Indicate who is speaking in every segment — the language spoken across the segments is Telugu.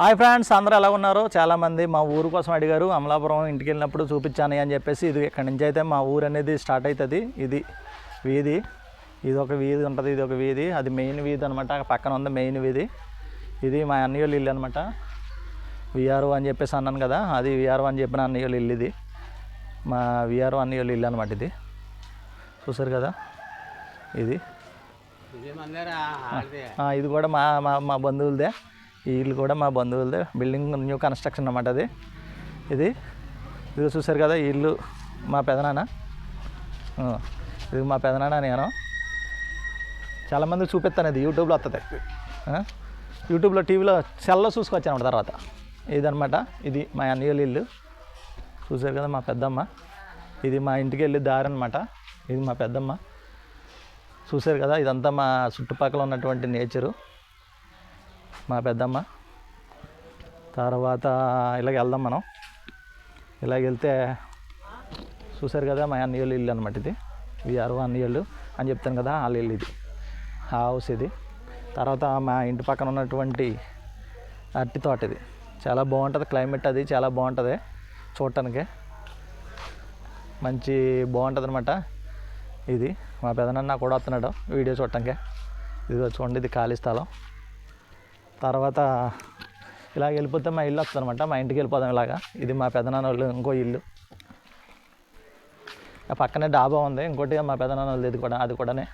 Speaker 1: హాయ్ ఫ్రెండ్స్ అందరూ ఎలా ఉన్నారు? చాలామంది మా ఊరు కోసం అడిగారు అమలాపురం ఇంటికి వెళ్ళినప్పుడు చూపించాను అని చెప్పేసి ఇది ఇక్కడ నుంచి అయితే మా ఊరు అనేది స్టార్ట్ అవుతుంది. ఇది వీధి ఇది ఒక వీధి ఉంటుంది ఇది ఒక వీధి అది మెయిన్ వీధి అనమాట పక్కన ఉంది మెయిన్ వీధి. ఇది మా అన్నయ్యోళ్ళ ఇల్లు అనమాట విఆర్ఓ అని చెప్పేసి అన్నాను కదా అది విఆర్ఓ అని చెప్పిన అన్నయ్యోళ్ళ ఇల్లు ఇది. మా విఆర్ఓ అన్నయ్యోళ్ళ ఇల్లు అనమాట ఇది. చూసారు కదా ఇది. ఇది కూడా మా మా బంధువులదే. ఈ ఇల్లు కూడా మా బంధువులదే. బిల్డింగ్ న్యూ కన్స్ట్రక్షన్ అనమాట అది. ఇది. ఇది చూసారు కదా ఈ ఇల్లు మా పెదనాన్న. ఇది మా పెదనాన్న నేను. చాలామంది చూపిస్తాను ఇది. యూట్యూబ్లో వస్తుంది యూట్యూబ్లో టీవీలో సెల్లో చూసుకొచ్చాను తర్వాత. ఇదనమాట ఇది మా అన్నయ్యల ఇల్లు. చూసారు కదా మా పెద్దమ్మ. ఇది మా ఇంటికి వెళ్ళి దారి అనమాట ఇది మా పెద్దమ్మ. చూసారు కదా ఇదంతా మా చుట్టుపక్కల ఉన్నటువంటి నేచరు మా పెద్దమ్మ. తర్వాత ఇలాగ వెళ్దాం మనం. ఇలాగ వెళ్తే చూసారు కదా మా అన్నయ్యలు ఇల్లు అనమాట ఇది. విఆర్ఓ అన్నయ్యలు అని చెప్తాను కదా వాళ్ళ ఇల్లు ఇది. హౌస్ ఇది. తర్వాత మా ఇంటి పక్కన ఉన్నటువంటి అరటి తోట ఇది. చాలా బాగుంటుంది క్లైమేట్ అది చాలా బాగుంటుంది చూడటానికి. మంచి బాగుంటుంది అనమాట ఇది. మా పెదనాన్న కూడా వస్తున్నాడు వీడియో చూడటానికి. ఇది చూడండి ఇది ఖాళీ స్థలం. తర్వాత ఇలా వెళ్ళిపోతే మా ఇల్లు వస్తుందన్నమాట. మా ఇంటికి వెళ్ళిపోదాం ఇలాగా. ఇది మా పెదనాన్న వాళ్ళు ఇంకో ఇల్లు. పక్కనే డాబా ఉంది. ఇంకోటి మా పెదనాన్న వాళ్ళది ఇది కూడా అది కూడానే.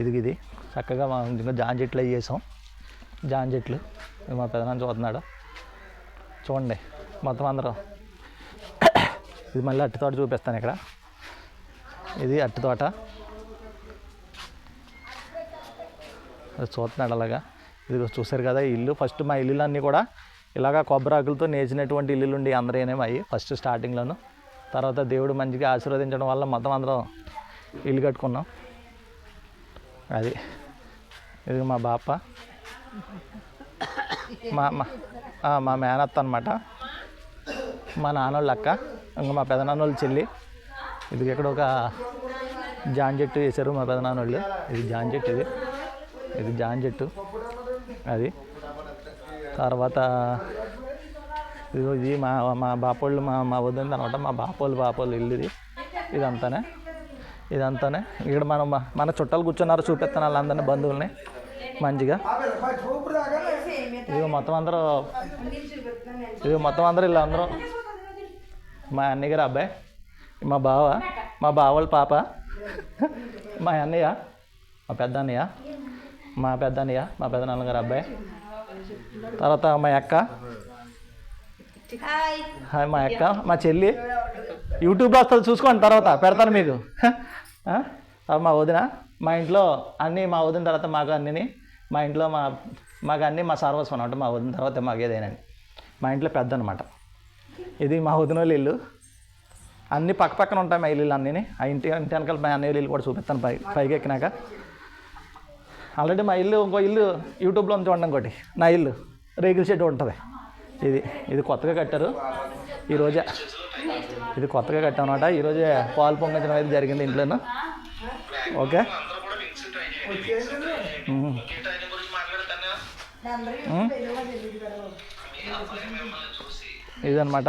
Speaker 1: ఇది ఇది. చక్కగా మా ఇంకా జాన్ చెట్లు అవి వేసాం జాన్ చెట్లు. మా పెదనాన్న చూస్తున్నాడు. చూడండి. మొత్తం అందరూ. ఇది మళ్ళీ అట్టి తోట చూపిస్తాను ఇక్కడ. ఇది అట్టి తోట. అది చూస్తున్నాడు అలాగా. ఇది చూసారు కదా ఇల్లు. ఫస్ట్ మా ఇల్లులన్నీ కూడా ఇలాగ కొబ్బరి ఆకులతో నేచినటువంటి ఇల్లులు ఉండి అందరేనే అయ్యి ఫస్ట్ స్టార్టింగ్లోను. తర్వాత దేవుడు మంచిగా ఆశీర్వదించడం వల్ల మొత్తం అందరం ఇల్లు కట్టుకున్నాం. అది ఇది మా బాప. మా మా మా మేనత్త అనమాట మా నాన్నోళ్ళ అక్క ఇంకా మా పెదనాన్నోళ్ళ చెల్లి. ఇది ఇక్కడ ఒక జాన్ చెట్టు వేశారు మా పెదనాన్నోళ్ళు. ఇది జాన్ చెట్టు ఇది. ఇది జాన్ చెట్టు అది. తర్వాత ఇదిగో ఇది మా మా బాపోళ్ళు మా మా వద్దంది అనమాట. మా బాపోళ్ళు బాపోళ్ళు ఇల్లు ఇది ఇదంతానే. ఇదంతానే. ఇక్కడ మనం మన చుట్టాలు కూర్చున్నారు చూపిస్తాను వాళ్ళందరినీ బంధువుల్ని. మంచిగా. ఇదిగో మొత్తం అందరూ ఇదిగో మొత్తం అందరూ ఇలా అందరూ. మా అన్నయ్య గారు అబ్బాయి. మా బావ. మా బావోళ్ళ పాప. మా అన్నయ్య. మా పెద్ద అన్నయ్య. మా పెద్ద అన్నయ్య మా పెద్ద నాన్నగారు అబ్బాయి. తర్వాత మా అక్క. హాయ్ మా అక్క మా చెల్లి. యూట్యూబ్లో వస్తుంది చూసుకోండి తర్వాత పెడతాను మీకు. మా వదిన. మా ఇంట్లో అన్నీ మా వదిన తర్వాత మాకు అన్నీ మా ఇంట్లో మా మాకు అన్నీ మా సర్వస్వం అనమాట మా వదిన తర్వాత మాకు ఏదైనా మా ఇంట్లో పెద్ద అనమాట ఇది మా వదిన వాళ్ళ ఇల్లు. అన్నీ పక్క పక్కన ఉంటాయి మా ఇల్లు అన్నీ ఆ ఇంటి ఇంటి వెనకాల మా అన్నయ్య ఇల్లు కూడా చూపిస్తాను పై పైకి ఎక్కినాక. ఆల్రెడీ మా ఇల్లు ఇంకో ఇల్లు యూట్యూబ్లో ఉంది చూడండి ఇంకోటి. నా ఇల్లు రేగుల షెడ్ ఉంటుంది. ఇది ఇది కొత్తగా కట్టారు. ఈరోజే ఇది కొత్తగా కట్టామన్నమాట. ఈరోజే పాలు పొంగించడం అయితే జరిగింది ఇంట్లోనూ. ఓకే? ఇదనమాట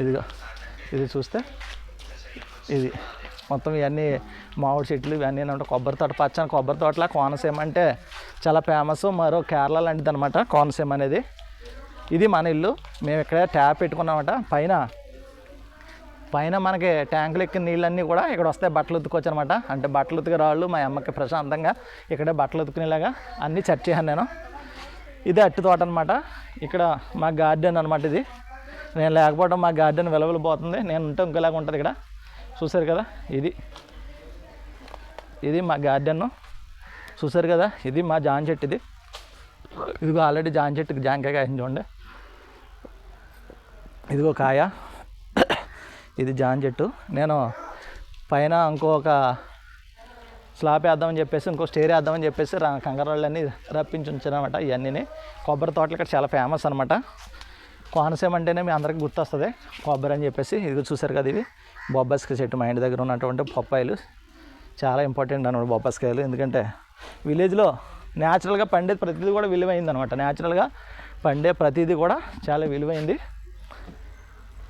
Speaker 1: ఇదిగో ఇది చూస్తే ఇది మొత్తం ఇవన్నీ మామిడి చెట్లు ఇవన్నీ ఏంటంటే కొబ్బరి తోట పచ్చని కొబ్బరి తోటలా కోనసీమ అంటే చాలా ఫేమస్. మరో కేరళ లాంటిది అనమాట కోనసీమ అనేది. ఇది మన ఇల్లు. మేము ఇక్కడే ట్యాప్ పెట్టుకున్నామట. పైన పైన మనకి ట్యాంకులు ఎక్కిన నీళ్ళన్నీ కూడా ఇక్కడ వస్తాయి బట్టలు ఉతుకోవచ్చు అనమాట అంటే బట్టలు ఉతికి రాళ్ళు మా అమ్మకి ప్రశాంతంగా ఇక్కడే బట్టలు ఉతుకునేలాగా అన్నీ సెట్ చేశాను నేను. ఇది అట్టి తోట అనమాట ఇక్కడ మా గార్డెన్ అనమాట ఇది. నేను లేకపోవడం మా గార్డెన్ వెలవెలిపోతుంది నేను ఉంటే ఇంకోలాగా ఉంటుంది ఇక్కడ. చూసారు కదా? ఇది. ఇది మా గార్డెన్ చూసారు కదా ఇది మా జాన్ చెట్టు ఇది. ఇదిగో ఆల్రెడీ జాన్ చెట్టుకి జాంకాయ కాసింది చూడండి. ఇదిగో కాయ. ఇది జాన్ చెట్టు. నేను పైన ఇంకొక స్లాబ్ వేద్దామని చెప్పేసి ఇంకో స్టేర్ వేద్దామని చెప్పేసి రా రప్పించి ఉంచానమాట ఇవన్నీ కొబ్బరి తోటలు ఇక్కడ చాలా ఫేమస్ అనమాట కోనసీమ అంటేనే మీ అందరికి గుర్తొస్తుంది. కొబ్బరి అని చెప్పేసి ఇది చూసారు కదా ఇవి. బొబ్బాస్కాయ చెట్టు మా ఇంటి దగ్గర ఉన్నటువంటి పప్పాయిలు చాలా ఇంపార్టెంట్ అన్నమాట బొబ్బాస్కాయలు ఎందుకంటే విలేజ్లో న్యాచురల్గా పండే ప్రతిదీ కూడా విలువైంది అనమాట న్యాచురల్గా పండే ప్రతిదీ కూడా చాలా విలువైంది.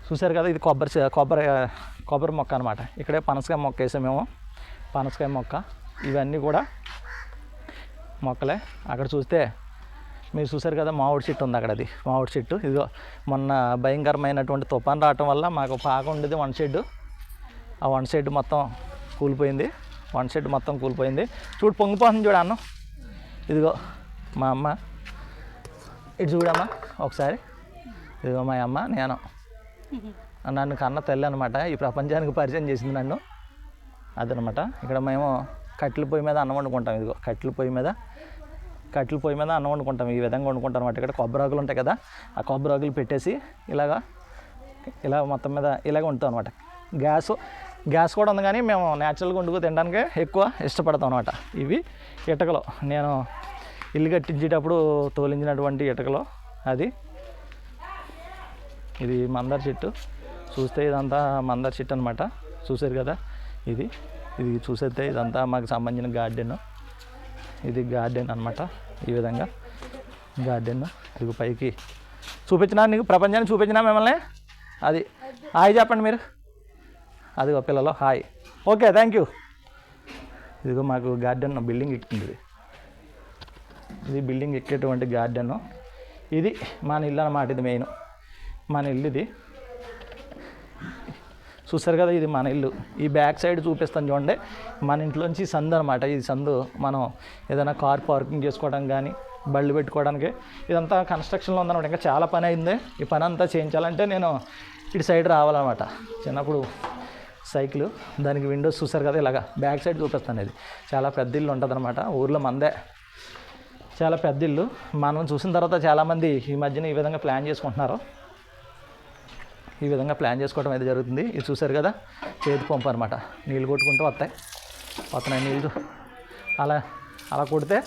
Speaker 1: చూసారు కదా ఇది కొబ్బరి కొబ్బరి కొబ్బరి మొక్క అనమాట ఇక్కడే పనసకాయ మొక్క వేసాం మేము. పనసకాయ మొక్క. ఇవన్నీ కూడా మొక్కలే. అక్కడ చూస్తే మీరు చూసారు కదా మామిడి చెట్టు ఉంది అక్కడ అది మామిడి చెట్టు. ఇదిగో మొన్న భయంకరమైనటువంటి తుఫాన్ రావటం వల్ల మాకు పాక ఉండేది వన్ షెడ్ ఆ వన్ షెడ్ మొత్తం కూలిపోయింది. వన్ షెడ్ మొత్తం కూలిపోయింది. చూడు పొంగిపోతుంది చూడన్న అన్నం. ఇదిగో మా అమ్మ. ఇటు చూడమ్మా ఒకసారి. ఇదిగో మా అమ్మ నేను. నన్ను కన్న తల్లి అనమాట ఈ ప్రపంచానికి పరిచయం చేసింది నన్ను. అదనమాట ఇక్కడ మేము కట్టెల పొయ్యి మీద అన్నం వండుకుంటాం. ఇదిగో కట్టెల పొయ్యి మీద. కట్టెల పొయ్యి మీద అన్నం వండుకుంటాం. ఈ విధంగా వండుకుంటాం అనమాట ఇక్కడ కొబ్బరి ఆకులు ఉంటాయి కదా ఆ కొబ్బరి ఆకులు పెట్టేసి ఇలాగా ఇలా మొత్తం మీద ఇలాగ ఉంటాం అనమాట గ్యాస్ గ్యాస్ కూడా ఉంది కానీ మేము న్యాచురల్గా వండుకు తినడానికి ఎక్కువ ఇష్టపడతాం అనమాట ఇవి ఇటుకలు. నేను ఇల్లు కట్టించేటప్పుడు తోలించినటువంటి ఇటుకలు. అది. ఇది మందార చెట్టు. చూస్తే ఇదంతా మందార చెట్టు అనమాట చూసారు కదా? ఇది. ఇది చూసేస్తే ఇదంతా మాకు సంబంధించిన గార్డెన్ ఇది గార్డెన్ అనమాట ఈ విధంగా గార్డెన్ ఇది పైకి. చూపించినా నీకు ప్రపంచాన్ని చూపించినా మిమ్మల్ని? అది. హాయ్ చెప్పండి మీరు. అదిగో పిల్లలు హాయ్. ఓకే థ్యాంక్ యూ ఇదిగో మాకు గార్డెన్ బిల్డింగ్ ఎక్కుతుంది ఇది ఇది బిల్డింగ్ ఎక్కేటువంటి గార్డెను. ఇది మన ఇల్లు అన్నమాట ఇది మెయిన్ మన ఇల్లు ఇది. చూస్తారు కదా ఇది మన ఇల్లు. ఈ బ్యాక్ సైడ్ చూపిస్తాను చూడండి. మన ఇంట్లోంచి సందు అనమాట ఇది సందు మనం ఏదైనా కార్ పార్కింగ్ చేసుకోవడం కానీ బళ్ళు పెట్టుకోవడానికి. ఇదంతా కన్స్ట్రక్షన్లో ఉందన్నమాట ఇంకా చాలా పని అయింది. ఈ పని అంతా చేయించాలంటే నేను ఇటు సైడ్ రావాలన్నమాట. చిన్నప్పుడు సైకిల్ దానికి విండోస్ చూసారు కదా ఇలాగా. బ్యాక్ సైడ్ చూపిస్తాను ఇది. చాలా పెద్ద ఇల్లు ఉంటుంది అనమాట ఊర్లో మందే. చాలా పెద్ద ఇల్లు. మనం చూసిన తర్వాత చాలామంది ఈ మధ్యన ఈ విధంగా ప్లాన్ చేసుకుంటున్నారు. ఈ విధంగా ప్లాన్ చేసుకోవడం అయితే జరుగుతుంది. ఇది చూసారు కదా? చేతి పంపు అనమాట నీళ్ళు కొట్టుకుంటూ వస్తాయి. వస్తున్నాయి నీళ్ళు. అలా అలా కొడితే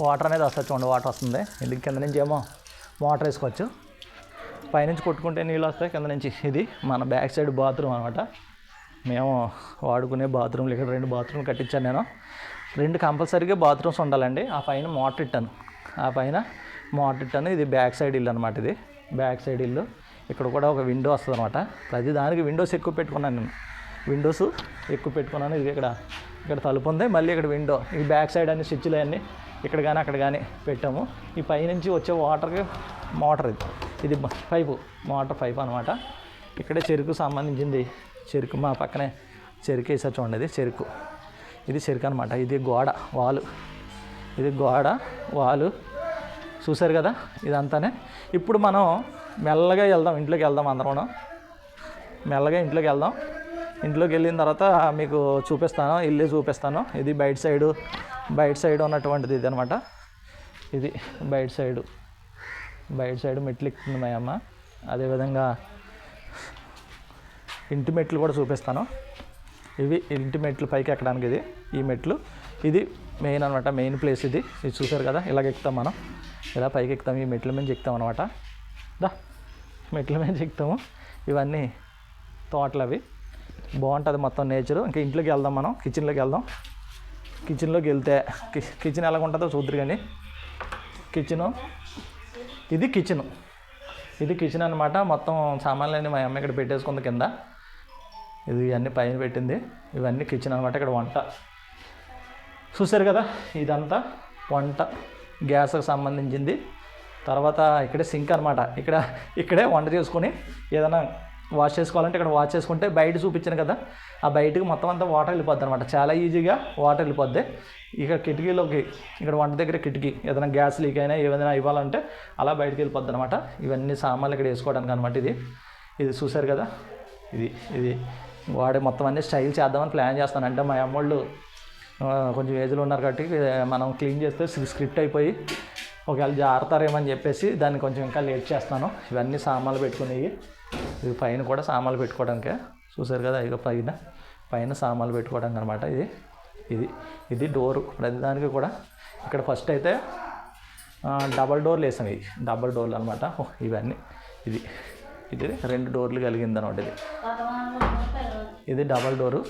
Speaker 1: వాటర్ అనేది వస్తుంది చూడండి వాటర్ వస్తుంది. ఎందుకు కింద నుంచి ఏమో మోటార్ వేసుకోవచ్చు. పైనుంచి కొట్టుకుంటే నీళ్ళు వస్తాయి కింద నుంచి. ఇది మన బ్యాక్ సైడ్ బాత్రూమ్ అనమాట మేము వాడుకునే బాత్రూమ్లు ఇక్కడ రెండు బాత్రూమ్లు కట్టించాను నేను. రెండు కంపల్సరీగా బాత్రూమ్స్ ఉండాలండి. ఆ పైన మోటర్ ఇట్టాను. ఆ పైన మోటర్ ఇట్టాను. ఇది బ్యాక్ సైడ్ ఇల్లు అనమాట ఇది. బ్యాక్ సైడ్ ఇల్లు. ఇక్కడ కూడా ఒక విండో వస్తుంది అనమాట ప్రతి దానికి విండోస్ ఎక్కువ పెట్టుకున్నాను నేను. విండోస్ ఎక్కువ పెట్టుకున్నాను. ఇది ఇక్కడ ఇక్కడ తలుపు ఉంది. మళ్ళీ ఇక్కడ విండో ఈ బ్యాక్ సైడ్ అన్ని స్విచ్లు అన్నీ ఇక్కడ కానీ అక్కడ కానీ పెట్టాము. ఈ పైనుంచి వచ్చే వాటర్కి మోటార్ ఇది. ఇది పైపు మోటార్ పైప్ అనమాట ఇక్కడే చెరుకు సంబంధించింది చెరుకు మా పక్కనే చెరుకు వేసా చూడండి ఇది చెరుకు. ఇది చెరుకు అనమాట ఇది గోడ వాలు. ఇది గోడ వాలు. చూసారు కదా? ఇదంతానే. ఇప్పుడు మనం మెల్లగా వెళ్దాం ఇంట్లోకి వెళ్దాం అందరం మెల్లగా ఇంట్లోకి వెళ్దాం. ఇంట్లోకి వెళ్ళిన తర్వాత మీకు చూపిస్తాను ఇల్లు చూపిస్తాను. ఇది బయట సైడు బయట సైడ్ ఉన్నటువంటిది ఇది అనమాట ఇది బయట సైడు. బయట సైడ్ మెట్లు ఎక్కుతుంది మా అమ్మ. అదేవిధంగా ఇంటి మెట్లు కూడా చూపిస్తాను. ఇవి ఇంటి మెట్లు పైకి ఎక్కడానికి ఇది ఈ మెట్లు. ఇది మెయిన్ అనమాట మెయిన్ ప్లేస్ ఇది. ఇది చూసారు కదా ఇలాగ ఎక్కుతాం మనం. ఇలా పైకి ఎక్కుతాం ఈ మెట్ల మీద ఎక్కుతాం అనమాట దా మెట్ల మీద ఎక్కుతాము. ఇవన్నీ తోటలు అవి. బాగుంటుంది మొత్తం నేచరు. ఇంకా ఇంట్లోకి వెళ్దాం మనం కిచెన్లోకి వెళ్దాం. కిచెన్లోకి వెళ్తే కి- కిచెన్ ఎలా ఉంటుందో చూద్దరు కానీ కిచెను ఇది కిచెను. ఇది కిచెన్ అనమాట మొత్తం సామాన్లన్నీ మా అమ్మ ఇక్కడ పెట్టేసుకుంది కింద. ఇది ఇవన్నీ పైన పెట్టింది. ఇవన్నీ కిచెన్ అనమాట ఇక్కడ వంట. చూసారు కదా ఇదంతా వంట. గ్యాస్కి సంబంధించింది. తర్వాత ఇక్కడే సింక్ అనమాట. ఇక్కడ ఇక్కడే వంట చేసుకొని ఏదైనా వాష్ చేసుకోవాలంటే ఇక్కడ వాష్ చేసుకుంటే బయట చూపించాను కదా ఆ బయటకు మొత్తం అంతా వాటర్ వెళ్ళిపోద్ది అనమాట. చాలా ఈజీగా వాటర్ వెళ్ళిపోద్ది. ఇక కిటికీలోకి ఇక్కడ వంట దగ్గర కిటికీ ఏదైనా గ్యాస్ లీక్ అయినా ఏదైనా ఇవ్వాలంటే అలా బయటకు వెళ్ళిపోద్ది అనమాట. ఇవన్నీ సామాన్లు ఇక్కడ వేసుకోవడానికి అనమాట ఇది. ఇది చూసారు కదా ఇది ఇది. వాడే మొత్తం అన్ని స్టైల్ చేద్దామని ప్లాన్ చేస్తాను. అంటే మా అమ్మోళ్ళు కొంచెం ఏజ్లో ఉన్నారు కాబట్టి మనం క్లీన్ చేస్తే స్క్రిప్ట్ అయిపోయి ఒకవేళ జారుతారేమని చెప్పేసి దాన్ని కొంచెం ఇంకా లేట్ చేస్తాను. ఇవన్నీ సామాన్లు పెట్టుకునేవి. ఇది పైన కూడా సామాన్లు పెట్టుకోవడానికే. చూసారు కదా ఇక పైన పైన సామాన్లు పెట్టుకోవడానికి అనమాట ఇది. ఇది ఇది డోరు ప్రతిదానికి కూడా. ఇక్కడ ఫస్ట్ అయితే డబల్ డోర్లు వేసాం ఇవి డబల్ డోర్లు అనమాట ఇవన్నీ. ఇది ఇది రెండు డోర్లు కలిగింది అనమాట ఇది ఇది డబల్ డోరు.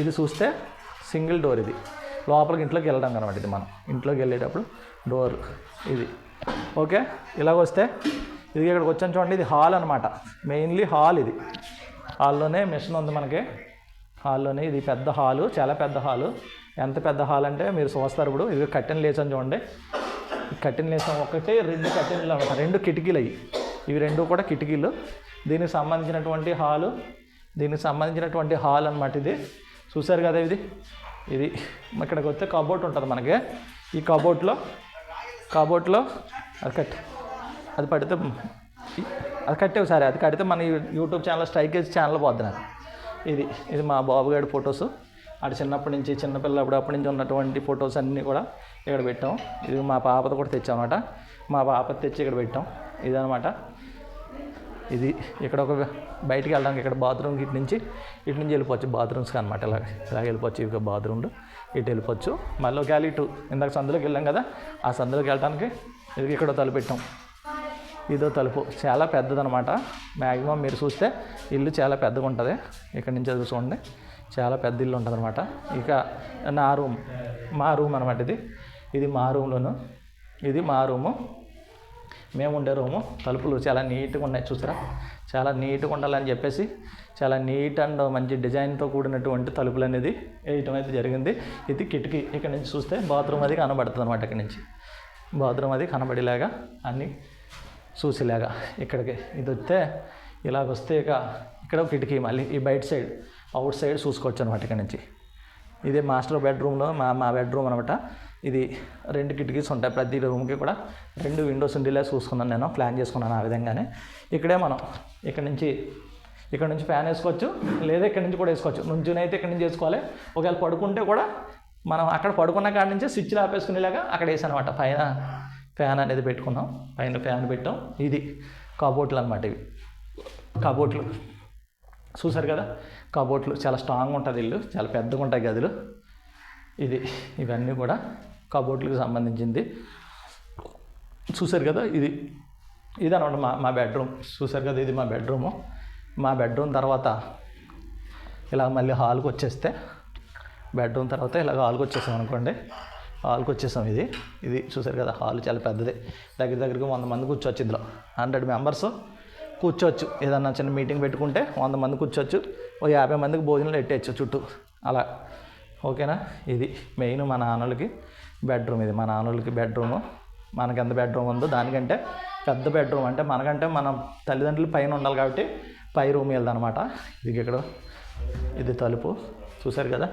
Speaker 1: ఇది చూస్తే సింగిల్ డోర్ ఇది. లోపలికి ఇంట్లోకి వెళ్ళడం అనమాట ఇది మనం. ఇంట్లోకి వెళ్ళేటప్పుడు డోర్ ఇది. ఓకే? ఇలాగ వస్తే ఇది ఇక్కడికి వచ్చాను చూడండి ఇది హాల్ అనమాట మెయిన్లీ హాల్ ఇది. హాల్లోనే మిషన్ ఉంది మనకి. హాల్లోనే ఇది పెద్ద హాలు చాలా పెద్ద హాలు. ఎంత పెద్ద హాల్ అంటే మీరు చూస్తారు ఇప్పుడు. ఇది కట్టెన్ లేచాను చూడండి. కట్టెన్ లేసాం ఒకటి రెండు కట్టెన్లు అనమాట రెండు కిటికీలు అవి ఇవి రెండు కూడా కిటికీలు. దీనికి సంబంధించినటువంటి హాలు దీనికి సంబంధించినటువంటి హాల్ అనమాట ఇది. చూసారు కదా ఇది? ఇది ఇక్కడికి వస్తే కబోర్డ్ ఉంటుంది మనకి. ఈ కబోర్డ్లో కబోర్డ్లో అది కట్ అది పడితే అది కట్టే ఒకసారి అది కడితే మన యూట్యూబ్ ఛానల్ స్ట్రైక్ చేసి ఛానల్ పోద్ది ఇది ఇది మా బాబుగాడి ఫొటోస్ అటు చిన్నప్పటి నుంచి చిన్నపిల్లప్పుడు అప్పటి నుంచి ఉన్నటువంటి ఫొటోస్ అన్నీ కూడా ఇక్కడ పెట్టాం. ఇది మా పాపతో కూడా తెచ్చామన్నమాట అనమాట మా పాప తెచ్చి ఇక్కడ పెట్టాం. ఇదనమాట ఇది ఇక్కడ ఒక బయటికి వెళ్ళడానికి ఇక్కడ బాత్రూమ్ ఇటు నుంచి ఇటు నుంచి వెళ్ళిపోవచ్చు. బాత్రూమ్స్కి అనమాట ఇలా ఇలా వెళ్ళిపోవచ్చు. ఇక బాత్రూమ్లు ఇటు వెళ్ళిపోవచ్చు. మళ్ళీ ఒకవేళ ఇటు. ఇందాక సందులోకి వెళ్ళాం కదా ఆ సందులోకి వెళ్ళడానికి ఇది ఇక్కడ తలుపు పెట్టాం. ఇదో తలుపు. చాలా పెద్దదనమాట మ్యాక్సిమం మీరు చూస్తే ఇల్లు చాలా పెద్దగా ఉంటుంది. ఇక్కడ నుంచి అది చూడండి. చాలా పెద్ద ఇల్లు ఉంటుంది అనమాట ఇక నా రూమ్ మా రూమ్ అనమాట ఇది. ఇది మా రూమ్లోను. ఇది మా రూము. మేము ఉండే రూము. తలుపులు చాలా నీట్గా ఉన్నాయి చూసారా? చాలా నీట్గా ఉండాలని చెప్పేసి చాలా నీట్ అండ్ మంచి డిజైన్తో కూడినటువంటి తలుపులు అనేది వేయటం అయితే జరిగింది. ఇది కిటికీ ఇక్కడ నుంచి చూస్తే బాత్రూమ్ అది కనబడుతుంది అనమాట ఇక్కడ నుంచి. బాత్రూమ్ అది కనబడేలాగా అన్నీ చూసేలాగా ఇక్కడికి. ఇది వస్తే ఇలాగ వస్తే ఇక ఇక్కడ ఒక కిటికీ మళ్ళీ ఈ బయట సైడ్ అవుట్ సైడ్ చూసుకోవచ్చు అనమాట ఇక్కడ నుంచి. ఇది మాస్టర్ బెడ్రూమ్లో మా మా బెడ్రూమ్ అనమాట ఇది రెండు కిటికీస్ ఉంటాయి. ప్రతి రూమ్కి కూడా రెండు విండోస్ ఉండేలా చూసుకున్నాను నేను ప్లాన్ చేసుకున్నాను ఆ విధంగానే. ఇక్కడే మనం ఇక్కడ నుంచి ఇక్కడ నుంచి ఫ్యాన్ వేసుకోవచ్చు లేదా ఇక్కడ నుంచి కూడా వేసుకోవచ్చు. నుంచునైతే ఇక్కడ నుంచి వేసుకోవాలి. ఒకవేళ పడుకుంటే కూడా మనం అక్కడ పడుకున్న కాడ నుంచి స్విచ్లు ఆపేసుకునేలాగా అక్కడ వేసానమాట. పైన ఫ్యాన్ అనేది పెట్టుకున్నాం పైన ఫ్యాన్ పెట్టాం. ఇది కబోట్లు అనమాట ఇవి. కబోట్లు చూసారు కదా? కబోట్లు చాలా స్ట్రాంగ్ ఉంటుంది ఇల్లు. చాలా పెద్దగా ఉంటాయి గదులు. ఇది ఇవన్నీ కూడా కబోర్డ్లకు సంబంధించింది. చూసారు కదా ఇది ఇది అనమాట మా మా బెడ్రూమ్. చూసారు కదా ఇది మా బెడ్రూము. మా బెడ్రూమ్ తర్వాత ఇలా మళ్ళీ హాల్కి వచ్చేస్తే బెడ్రూమ్ తర్వాత ఇలా హాల్కి వచ్చేసాం అనుకోండి. హాల్కి వచ్చేసాం ఇది. ఇది చూసారు కదా హాల్ చాలా పెద్దది. దగ్గర దగ్గరికి వంద మంది కూర్చోవచ్చు ఇందులో. హండ్రెడ్ మెంబర్స్ కూర్చోవచ్చు. ఏదన్నా చిన్న మీటింగ్ పెట్టుకుంటే వంద మంది కూర్చోవచ్చు. ఓ యాభై మందికి భోజనాలు పెట్టేయచ్చు చుట్టూ. అలా. ఓకేనా? ఇది మెయిన్ మా నాన్నలకి. బెడ్రూమ్ ఇది. మా నాన్నోళ్ళకి బెడ్రూము. మనకి ఎంత బెడ్రూమ్ ఉందో దానికంటే పెద్ద బెడ్రూమ్. అంటే మనకంటే మనం తల్లిదండ్రులు పైన ఉండాలి కాబట్టి పై రూమ్ వెళ్దనమాట ఇది ఇక్కడ. ఇది తలుపు. చూశారు కదా?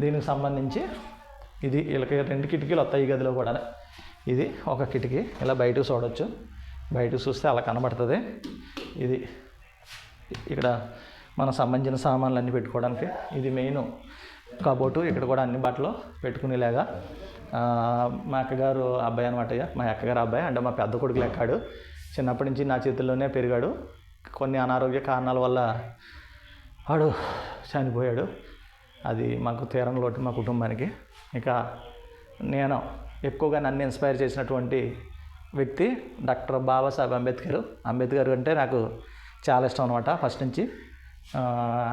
Speaker 1: దీనికి సంబంధించి ఇది వీళ్ళకి రెండు కిటికీలు వస్తాయి ఈ గదిలో కూడా ఇది ఒక కిటికీ. ఇలా బయటకు చూడవచ్చు బయటకు చూస్తే అలా కనబడుతుంది. ఇది ఇక్కడ మన సంబంధించిన సామాన్లు అన్నీ పెట్టుకోవడానికి. ఇది మెయిన్ కబోటు ఇక్కడ కూడా అన్ని బట్టలు పెట్టుకునేలాగా మా అక్కగారు అబ్బాయి అనమాట మా అక్కగారు అబ్బాయి అంటే మా పెద్ద కొడుకు లెక్కాడు. చిన్నప్పటి నుంచి నా చేతుల్లోనే పెరిగాడు. కొన్ని అనారోగ్య కారణాల వల్ల వాడు చనిపోయాడు. అది మాకు తీరం లోటు మా కుటుంబానికి. ఇక నేను ఎక్కువగా నన్ను ఇన్స్పైర్ చేసినటువంటి వ్యక్తి డాక్టర్ బాబాసాహెబ్ అంబేద్కర్. అంబేద్కర్ అంటే నాకు చాలా ఇష్టం అనమాట ఫస్ట్ నుంచి.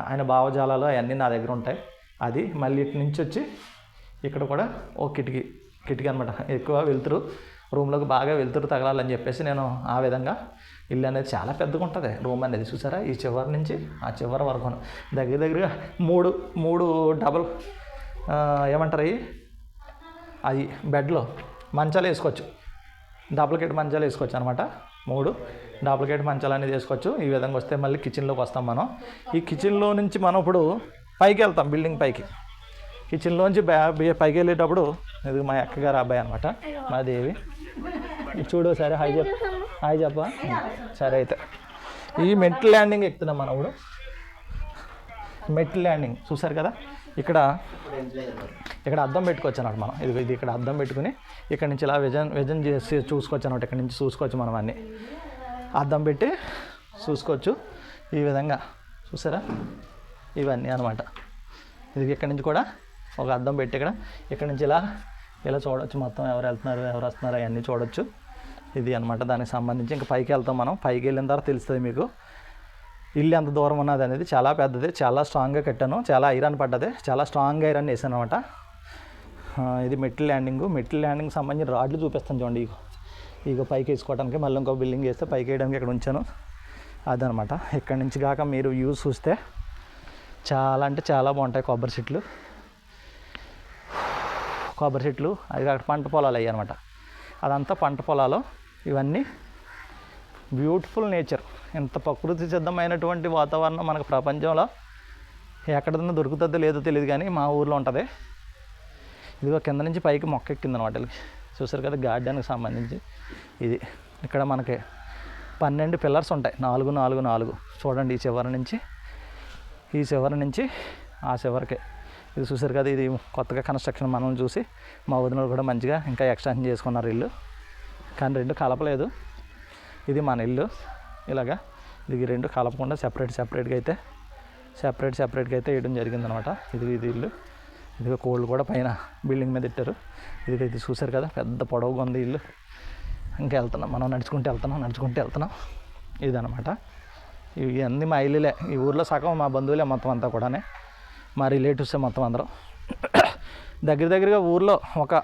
Speaker 1: ఆయన భావజాలాలు అవన్నీ నా దగ్గర ఉంటాయి. అది మళ్ళీ ఇటు నుంచి వచ్చి ఇక్కడ కూడా ఓ కిటికీ కిటికీ అనమాట ఎక్కువ వెళ్తురు రూమ్లోకి బాగా వెళ్తురు తగలాలని చెప్పేసి నేను ఆ విధంగా ఇల్లు అనేది చాలా పెద్దగా ఉంటుంది. రూమ్ అనేది చూసారా? ఈ చివరి నుంచి ఆ చివరి వరకు. దగ్గర దగ్గరగా మూడు మూడు డబల్ ఏమంటారు అవి అవి బెడ్లో మంచాలు వేసుకోవచ్చు. డూప్లికేట్ మంచాలు వేసుకోవచ్చు అనమాట మూడు డూప్లికేట్ మంచాలు అనేది వేసుకోవచ్చు. ఈ విధంగా వస్తే మళ్ళీ కిచెన్లోకి వస్తాం మనం. ఈ కిచెన్లో నుంచి మనం ఇప్పుడు పైకి వెళ్తాం బిల్డింగ్ పైకి. కిచెన్లోంచి బ్యా పైకి వెళ్ళేటప్పుడు ఇది మా అక్కగారు అబ్బాయి అనమాట మా దేవి. ఇది చూడు సరే హాయ్ చెప్ప. హాయ్ చెప్ప. సరే అయితే. ఈ మెట్ల ల్యాండింగ్ ఎక్కుతున్నాం మనం ఇప్పుడు. మెట్ల ల్యాండింగ్ చూసారు కదా? ఇక్కడ ఇక్కడ అద్దం పెట్టుకోవచ్చు అన్నమాట మనం. ఇది ఇది ఇక్కడ అద్దం పెట్టుకుని ఇక్కడ నుంచి ఇలా విజన్ విజన్ చేసి చూసుకోవచ్చు అనమాట ఇక్కడ నుంచి చూసుకోవచ్చు మనం అన్నీ. అద్దం పెట్టి చూసుకోవచ్చు. ఈ విధంగా. చూసారా? ఇవన్నీ అనమాట ఇది ఇక్కడ నుంచి కూడా ఒక అద్దం పెట్టి ఇక్కడ. ఇక్కడ నుంచి ఇలా ఇలా చూడొచ్చు మొత్తం ఎవరు వెళ్తున్నారు ఎవరు వస్తున్నారు అవన్నీ చూడొచ్చు. ఇది అనమాట దానికి సంబంధించి ఇంకా పైకి వెళ్తాం మనం. పైకి వెళ్ళిన తర్వాత తెలుస్తుంది మీకు. ఇల్లు ఎంత దూరం ఉన్నది అనేది చాలా పెద్దది చాలా స్ట్రాంగ్గా కట్టాను. చాలా ఐరన్ పడ్డది చాలా స్ట్రాంగ్ ఐరన్ వేసాను అనమాట ఇది మెట్ల ల్యాండింగ్ మెట్ల ల్యాండింగ్ సంబంధించిన రాడ్లు చూపిస్తాను చూడండి. ఇగో ఇగో పైకి వేసుకోవడానికి మళ్ళీ ఇంకో బిల్డింగ్ వేస్తే పైకి వేయడానికి ఇక్కడ ఉంచాను. అదనమాట ఇక్కడ నుంచి కాక మీరు వ్యూస్ చూస్తే చాలా అంటే చాలా బాగుంటాయి కొబ్బరి చెట్లు. కొబ్బరి చెట్లు అది కాక పంట పొలాలు అయ్యి అనమాట అదంతా పంట పొలాలు. ఇవన్నీ బ్యూటిఫుల్ నేచర్. ఇంత ప్రకృతి సిద్ధమైనటువంటి వాతావరణం మనకు ప్రపంచంలో. ఎక్కడన్నా దొరుకుతుందో లేదో తెలియదు కానీ మా ఊర్లో ఉంటుంది. ఇదిగో కింద నుంచి పైకి మొక్క ఎక్కింది అనమాట వీళ్ళకి. చూసారు కదా గార్డెన్కి సంబంధించి. ఇది ఇక్కడ మనకి పన్నెండు పిల్లర్స్ ఉంటాయి. నాలుగు నాలుగు నాలుగు. చూడండి ఈ చివరి నుంచి ఈ చివరి నుంచి ఆ చివరికి. ఇది చూసారు కదా ఇది కొత్తగా కన్స్ట్రక్షన్ మనం చూసి మా వదినలు కూడా మంచిగా ఇంకా ఎక్స్టెన్షన్ చేసుకున్నారు ఇల్లు. కానీ రెండు కలపలేదు. ఇది మన ఇల్లు. ఇలాగా ఇది రెండు కలపకుండా సెపరేట్ సెపరేట్గా అయితే సెపరేట్ సెపరేట్గా అయితే వేయడం జరిగిందనమాట. ఇది ఇది ఇల్లు. ఇది కోళ్ళు కూడా పైన బిల్డింగ్ మీద ఇట్టారు ఇది ఇది చూసారు కదా పెద్ద పొడవుగా ఉంది ఇల్లు. ఇంకా వెళ్తున్నాం. మనం నడుచుకుంటూ వెళ్తున్నాం నడుచుకుంటూ వెళ్తున్నాం. ఇదనమాట. ఇవి అన్నీ మా ఇల్లులే. ఈ ఊర్లో సగం మా బంధువులే మొత్తం అంతా కూడానే. మా రిలేటివ్స్ మొత్తం అందరం. దగ్గర దగ్గరగా ఊర్లో ఒక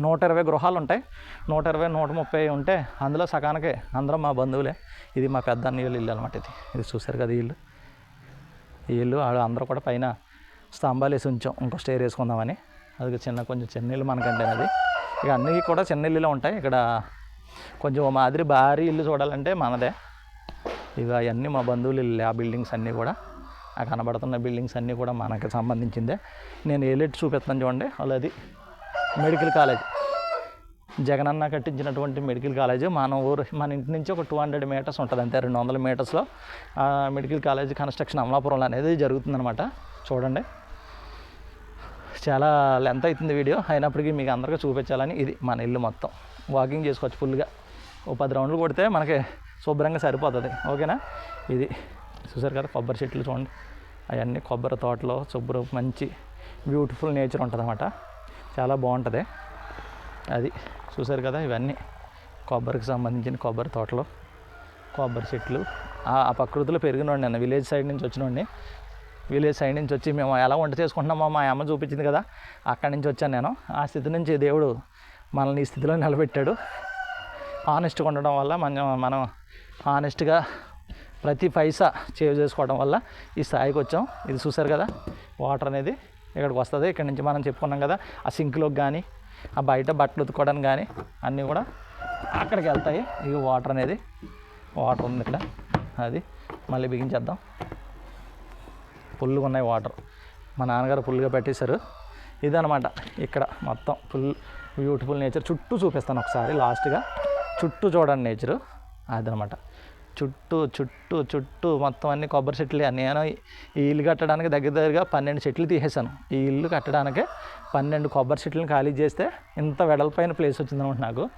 Speaker 1: నూట ఇరవై గృహాలు ఉంటాయి. నూట ఇరవై నూట ముప్పై ఉంటే అందులో సగానికి అందరం మా బంధువులే. ఇది మా పెద్ద అన్నయ్య ఇల్లు అనమాట ఇది. ఇది చూసారు కదా ఇల్లు? ఈ ఇల్లు ఆడ అందరూ కూడా పైన స్తంభాలు వేసి ఉంచాం. ఇంకో స్టేర్ వేసుకుందామని. అది చిన్న కొంచెం చిన్న ఇల్లు మనకంటే అది. ఇక అన్నీ కూడా చిన్న ఇల్లులో ఉంటాయి. ఇక్కడ కొంచెం మాదిరి భారీ ఇల్లు చూడాలంటే మనదే. ఇక అవన్నీ మా బంధువులు ఇల్లు ఆ బిల్డింగ్స్ అన్నీ కూడా. ఆ కనబడుతున్న బిల్డింగ్స్ అన్నీ కూడా మనకి సంబంధించిందే. నేను ఏలెట్ చూపిస్తాను చూడండి. అలాది మెడికల్ కాలేజ్. జగనన్న కట్టించినటువంటి మెడికల్ కాలేజ్. మన ఊరు మన ఇంటి నుంచి ఒక టూ హండ్రెడ్ మీటర్స్ ఉంటుంది అంతే రెండు వందల మీటర్స్లో. ఆ మెడికల్ కాలేజ్ కన్స్ట్రక్షన్ అమలాపురంలో అనేది జరుగుతుందనమాట చూడండి. చాలా లెంత్ అవుతుంది వీడియో. అయినప్పటికీ మీకు అందరికీ చూపించాలని ఇది మన ఇల్లు మొత్తం. వాకింగ్ చేసుకోవచ్చు ఫుల్గా. ఓ పది రౌండ్లు కొడితే మనకి శుభ్రంగా సరిపోతుంది. ఓకేనా? ఇది చూసారు కదా కొబ్బరి చెట్లు చూడండి. అవన్నీ కొబ్బరి తోటలో శుభ్రం మంచి బ్యూటిఫుల్ నేచర్ ఉంటుంది చాలా బాగుంటుంది. అది చూసారు కదా ఇవన్నీ కొబ్బరికి సంబంధించిన కొబ్బరి తోటలు కొబ్బరి చెట్లు. ఆ ప్రకృతిలో పెరిగినోండి నేను విలేజ్ సైడ్ నుంచి వచ్చినోండి విలేజ్ సైడ్ నుంచి వచ్చి మేము ఎలా వంట చేసుకుంటున్నామో మా అమ్మ చూపించింది కదా. అక్కడి నుంచి వచ్చాను నేను. ఆ స్థితి నుంచి దేవుడు మనల్ని ఈ స్థితిలో నిలబెట్టాడు. ఆనెస్ట్గా ఉండడం వల్ల మనం మనం ఆనెస్ట్గా ప్రతి పైసా సేవ్ చేసుకోవడం వల్ల ఈ స్థాయికి వచ్చాం. ఇది చూసారు కదా? వాటర్ అనేది ఇక్కడికి వస్తుంది. ఇక్కడ నుంచి మనం చెప్పుకున్నాం కదా ఆ సింక్లోకి కానీ ఆ బయట బట్టలు ఉతుక్కోవడానికి కానీ అన్నీ కూడా అక్కడికి వెళ్తాయి. ఇవి వాటర్ అనేది. వాటర్ ఉంది ఇక్కడ. అది మళ్ళీ బిగించేద్దాం పుల్లుగా ఉన్నాయి వాటర్. మా నాన్నగారు ఫుల్గా పెట్టేశారు. ఇదనమాట ఇక్కడ మొత్తం ఫుల్ బ్యూటిఫుల్ నేచర్. చుట్టూ చూపిస్తాను ఒకసారి లాస్ట్గా. చుట్టూ చూడండి నేచరు. అదనమాట చుట్టూ చుట్టూ చుట్టూ మొత్తం అన్ని కొబ్బరి చెట్లు నేను ఈ ఇల్లు కట్టడానికి దగ్గర దగ్గరగా పన్నెండు చెట్లు తీసేశాను. ఈ ఇల్లు కట్టడానికి పన్నెండు కొబ్బరి చెట్లను ఖాళీ చేస్తే ఇంత వెడల్పైన ప్లేస్ వచ్చిందనమాట నాకు.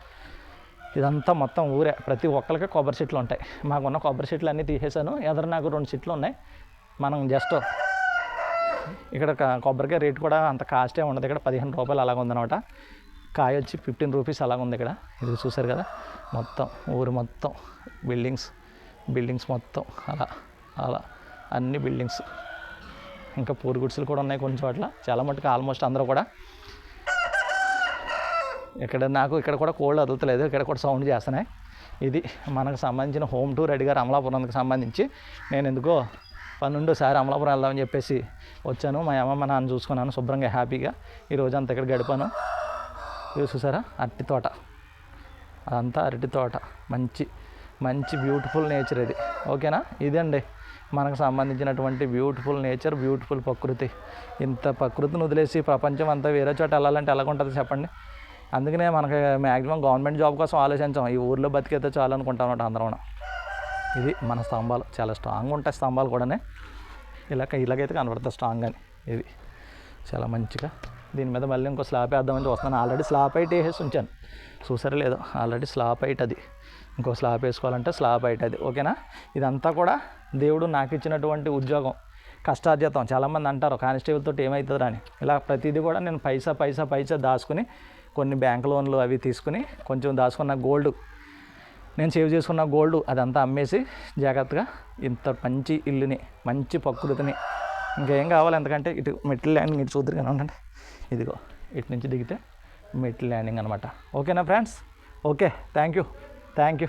Speaker 1: ఇదంతా మొత్తం ఊరే. ప్రతి ఒక్కరికి కొబ్బరి చెట్లు ఉంటాయి. మాకున్న కొబ్బరి చెట్లు అన్నీ తీసేశాను. ఎదురు నాకు రెండు చెట్లు ఉన్నాయి. మనం జస్ట్ ఇక్కడ కొబ్బరికాయ రేట్ కూడా అంత కాస్టే ఉండదు. ఇక్కడ పదిహేను రూపాయలు అలాగ ఉందనమాట. కాయ వచ్చి ఫిఫ్టీన్ రూపీస్ అలాగ ఉంది ఇక్కడ. ఇది చూసారు కదా? మొత్తం ఊరు మొత్తం బిల్డింగ్స్. బిల్డింగ్స్ మొత్తం అలా అలా. అన్ని బిల్డింగ్స్. ఇంకా పూర్ గుడిసెలు కూడా ఉన్నాయి కొన్ని చోట్ల. చాలా మటుకు ఆల్మోస్ట్ అందరూ కూడా. ఇక్కడ నాకు ఇక్కడ కూడా కోళ్ళు వదలతలేదు ఇక్కడ కూడా సౌండ్ చేస్తున్నాయి. ఇది మనకు సంబంధించిన హోమ్ టూర్ అడిగారు అమలాపురానికి సంబంధించి. నేను ఎందుకో పన్నెండోసారి అమలాపురం వెళ్దామని చెప్పేసి వచ్చాను. మా అమ్మ మా నాన్న చూసుకున్నాను శుభ్రంగా హ్యాపీగా. ఈ రోజు అంతా ఇక్కడ గడిపాను. ఇది చూసారా? అరటి తోట. అదంతా అరటి తోట. మంచి మంచి బ్యూటిఫుల్ నేచర్ ఇది. ఓకేనా? ఇదండి మనకు సంబంధించినటువంటి బ్యూటిఫుల్ నేచర్ బ్యూటిఫుల్ ప్రకృతి. ఇంత ప్రకృతిని వదిలేసి ప్రపంచం అంతా వేరే చోట వెళ్ళాలంటే ఎలాగుంటుంది చెప్పండి? అందుకనే మనకి మ్యాక్సిమం గవర్నమెంట్ జాబ్ కోసం ఆలోచించాం. ఈ ఊర్లో బతికైతే చాలు అనుకుంటాం అన్నమాట అందరం ఇది మన స్తంభాలు. చాలా స్ట్రాంగ్ ఉంటాయి స్తంభాలు కూడానే. ఇలాగ ఇలాగైతే కనబడతాయి స్ట్రాంగ్ అని ఇది చాలా మంచిగా. దీని మీద మళ్ళీ ఇంకో స్లాబ్ వేద్దామని చూస్తున్నాను. ఆల్రెడీ స్లాబ్ హైట్ వేసేసి ఉంచాను. చూసారా లేదో? ఆల్రెడీ స్లాబ్ హైట్ అది. ఇంకో స్లాబ్ వేసుకోవాలంటే స్లాబ్ అవుతుంది అది ఓకేనా? ఇదంతా కూడా దేవుడు నాకు ఇచ్చినటువంటి ఉద్యోగం కష్టార్జితం. చాలామంది అంటారు కానిస్టేబుల్ తోటి ఏమవుతుందా అని ఇలా ప్రతిదీ కూడా నేను పైసా పైసా పైసా దాచుకుని కొన్ని బ్యాంక్ లోన్లు అవి తీసుకుని కొంచెం దాచుకున్న గోల్డ్ నేను సేవ్ చేసుకున్న గోల్డ్ అదంతా అమ్మేసి జాగ్రత్తగా ఇంత మంచి ఇల్లుని మంచి ప్రకృతిని ఇంకేం కావాలి? ఎందుకంటే ఇటు మెటిల్ ల్యాండింగ్ ఇటు చూద్దరు కానీ ఉండండి. ఇదిగో ఇటు నుంచి దిగితే మెట్ల ల్యాండింగ్ అనమాట ఓకేనా friends? Okay thank you thank you